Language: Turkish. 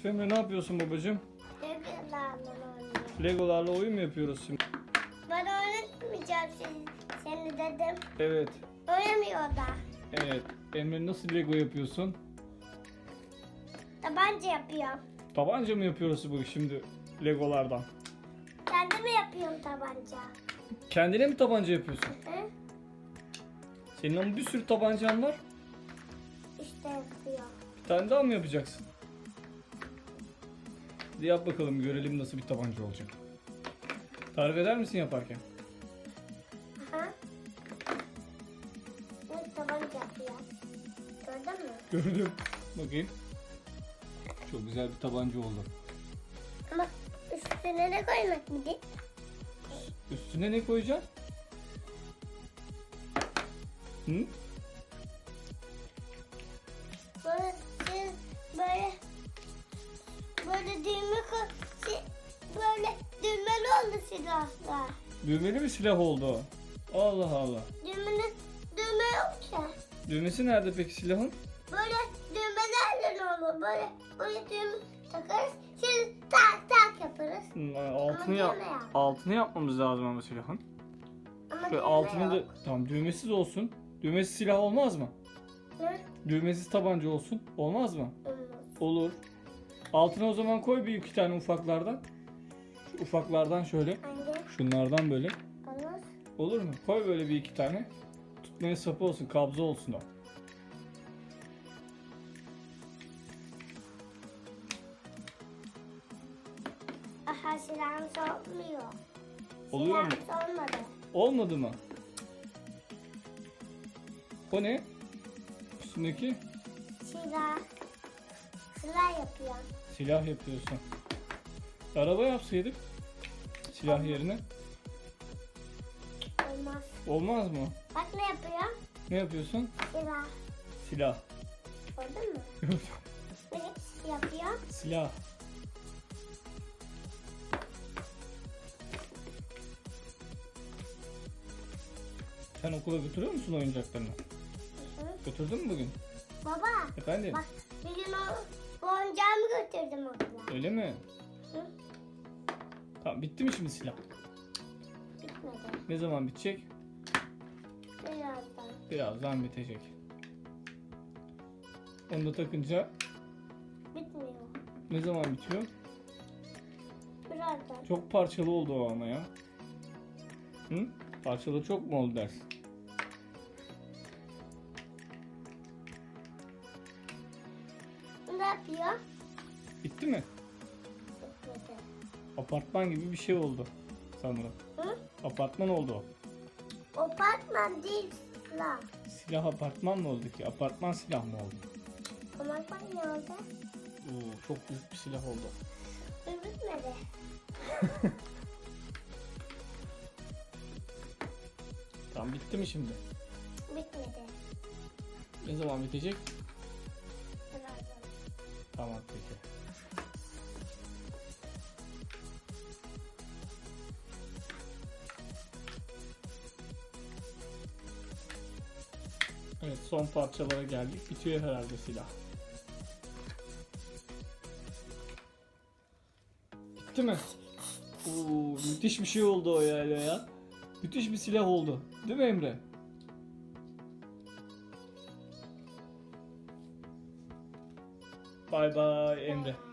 Yusuf Emre ne yapıyorsun babacığım? Legolarla oynuyorum. Legolarla oyun mu yapıyoruz şimdi? Ben oynatmayacağım seni, seni dedim. Evet. Oynamıyor da. Evet. Emre nasıl Lego yapıyorsun? Tabanca yapıyorum. Tabanca mı yapıyoruz bu şimdi Legolardan? Kendime yapıyorum tabanca. Kendine mi tabanca yapıyorsun? Hı? Senin ama bir sürü tabancan var. İşte yapıyor. Bir tane daha mı yapacaksın? Hadi yap bakalım görelim nasıl bir tabanca olacak. Tarif eder misin yaparken? Aha. Ne tabanca yapıyor. Gördün mü? Gördüm. Bakayım. Çok güzel bir tabanca oldu. Ama üstüne ne koymak mı değil? Üstüne ne koyacaksın? Hı? Silahlar. Düğmeli bir silah oldu. Allah Allah. Düğmenin düğme yok ki. Düğmesi nerede peki silahın? Böyle düğmelerle olur. Böyle böyle düğme takarız. Şimdi tak tak yaparız. Hmm, Altını Ama yap altını yapmamız lazım ama silahın. Ama Şöyle altını da yok. tamam düğmesiz olsun. Düğmesiz silah olmaz mı? Ne? Düğmesiz tabanca olsun. Olmaz mı? Olmaz. Olur. Altına o zaman koy bir iki tane ufaklardan. Ufaklardan şöyle. Hangi? Şunlardan böyle. Olmaz. Olur mu? Koy böyle bir iki tane. Tutmaya sapı olsun, kabza olsun o. Aha silahım soğumuyor. Oluyor mu? Soğumadı. Olmadı mı? O ne? Üstündeki Silah. Silah yapıyorum. silah yapıyorsun. Araba yapsaydık silah yerine. Olmaz. Olmaz mı? Bak ne yapıyorum? Ne yapıyorsun? Silah. Silah. Gördün mü? Ne yapıyorum? silah. Sen okula götürüyor musun oyuncaklarını? Hı hı. Götürdün mü bugün? Baba. Efendim? Bak bir gün o bu oyuncağımı götürdüm okula. Öyle mi? Hı? Tamam bitti mi şimdi silah? Bitmedi. Ne zaman bitecek? Birazdan. Birazdan bitecek. Onu da takınca Bitmiyor. ne zaman bitiyor? Birazdan. Çok parçalı oldu o ama ya. Hı? Parçalı çok mu oldu dersin? Ne yapıyor? Bitti mi? Apartman gibi bir şey oldu sanırım. Hı? Apartman oldu o. Batman değil silah. Silah apartman mı oldu ki? Apartman silah mı oldu? O Batman ne oldu? Oo, çok büyük bir silah oldu. Bu bitmedi. Tamam bitti mi şimdi? Bitmedi. Ne zaman bitecek? Birazdan. Tamam peki. Evet son parçalara geldik. Bitiyor herhalde silah. Bitti mi? Oo, müthiş bir şey oldu o ya, ya. Müthiş bir silah oldu. Değil mi Emre? Bay bay Emre.